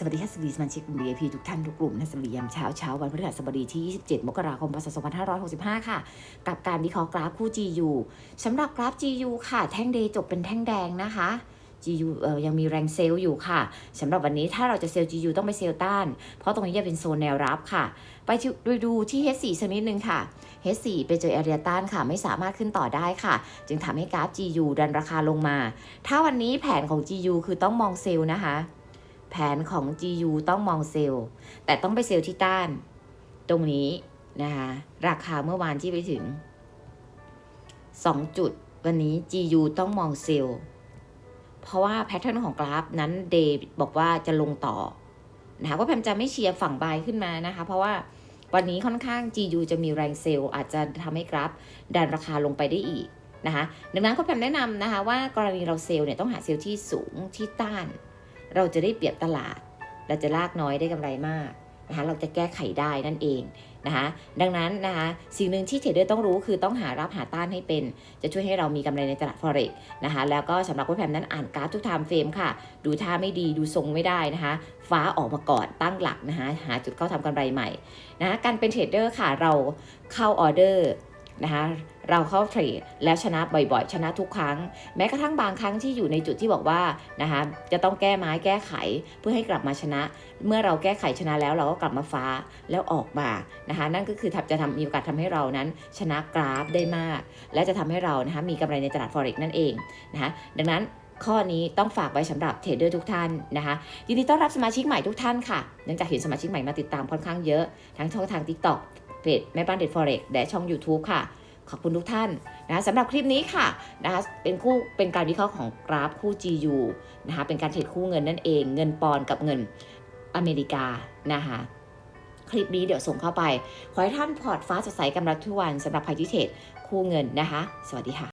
สวัสดีค่ะสวัสดีสมาชิกกลุ่ม VIP ทุกท่านทุกกลุ่มนะสวัสดียามเช้าเช้าวันพฤหัสบดีที่ 27 มกราคมพศ2565 ค่ะ กับการวิเคราะห์กราฟคู่ GU สำหรับกราฟ GU ค่ะ แท่งเดย์จบเป็นแท่งแดงนะคะ GU เอ่อยังมีแรงเซลล์อยู่ค่ะสำหรับวันนี้ถ้าเราจะเซลล์ GU ต้องไปเซลล์ต้าน เพราะตรงนี้จะเป็นโซนแนวรับค่ะ ไปดูดูที่ H4 สักนิดนึงค่ะ H4 ไปเจอแอเรียต้านค่ะ ไม่สามารถขึ้นต่อได้ค่ะ จึงทำให้กราฟ GU ดันราคาลงมา ถ้าวันนี้แผนของ GU คือต้องมองเซลล์นะคะ ผนของ GU ต้องมองเซลล์ แต่ต้องไปเซลล์ที่ต้าน ตรงนี้นะคะ ราคาเมื่อวานที่ไปถึง 2 จุด วันนี้ GU ต้องมองเซลล์ เพราะว่าแพทเทิร์นของกราฟนั้นเดย์บอกว่าจะลงต่อนะคะว่าแพมจะไม่เชียร์ฝั่งบายขึ้นมานะคะ เพราะว่าวันนี้ค่อนข้าง GU จะมีแรงเซลล์อาจจะทำให้กราฟดันราคาลงไปได้อีกนะคะ ดังนั้นก็แพมแนะนำนะคะว่ากรณีเราเซลล์เนี่ยต้องหาเซลล์ที่สูงที่ต้าน เราจะได้เปรียบตลาด เราจะลากน้อยได้กำไรมากนะคะเราจะแก้ไขได้นั่นเองนะคะดังนั้นนะคะสิ่งหนึ่งที่เทรดเดอร์ต้องรู้คือต้องหารับหาต้านให้เป็น จะช่วยให้เรามีกำไรในตลาด forex นะคะแล้วก็สำหรับผู้แพมนั้นอ่านกราฟทุกไทม์เฟรมค่ะ ดูท่าไม่ดีดูทรงไม่ได้นะคะ ฟ้าออกมาก่อนตั้งหลักนะคะหาจุดเข้าทำกำไรใหม่นะคะการเป็นเทรดเดอร์ค่ะเราเข้าออเดอร์ นะคะเราเข้าเทรดแล้วชนะบ่อยๆ ชนะทุกครั้ง แม้กระทั่งบางครั้งที่อยู่ในจุดที่บอกว่านะคะจะต้องแก้ไม้แก้ไขเพื่อให้กลับมาชนะ เมื่อเราแก้ไขชนะแล้วเราก็กลับมาฟ้าแล้วออกมานะคะนั่นก็คือทำจะทำมีโอกาสทำให้เรานั้นชนะกราฟได้มาก และจะทำให้เรานะคะมีกำไรในตลาด forex นั่นเองนะคะดังนั้นข้อนี้ต้องฝากไว้สำหรับเทรดเดอร์ทุกท่านนะคะยินดีต้อนรับสมาชิกใหม่ทุกท่านค่ะเนื่องจากเห็นสมาชิกใหม่มาติดตามค่อนข้างเยอะทั้งช่องทาง TikTok เพจแม่บ้านเด็ด forex และช่อง YouTube ค่ะ ขอบคุณทุกท่านนะคะสำหรับคลิปนี้ค่ะนะคะเป็นคู่เป็นการวิเคราะห์ของกราฟคู่ GU นะคะเป็นการเทรดคู่เงินนั่นเอง เงินปอนกับเงินอเมริกานะคะคลิปนี้เดี๋ยวส่งเข้าไป ขอให้ท่านพอร์ตฟ้าสดใสกำลังทุกวันสำหรับพายที่เทรดคู่เงินนะคะ สวัสดีค่ะ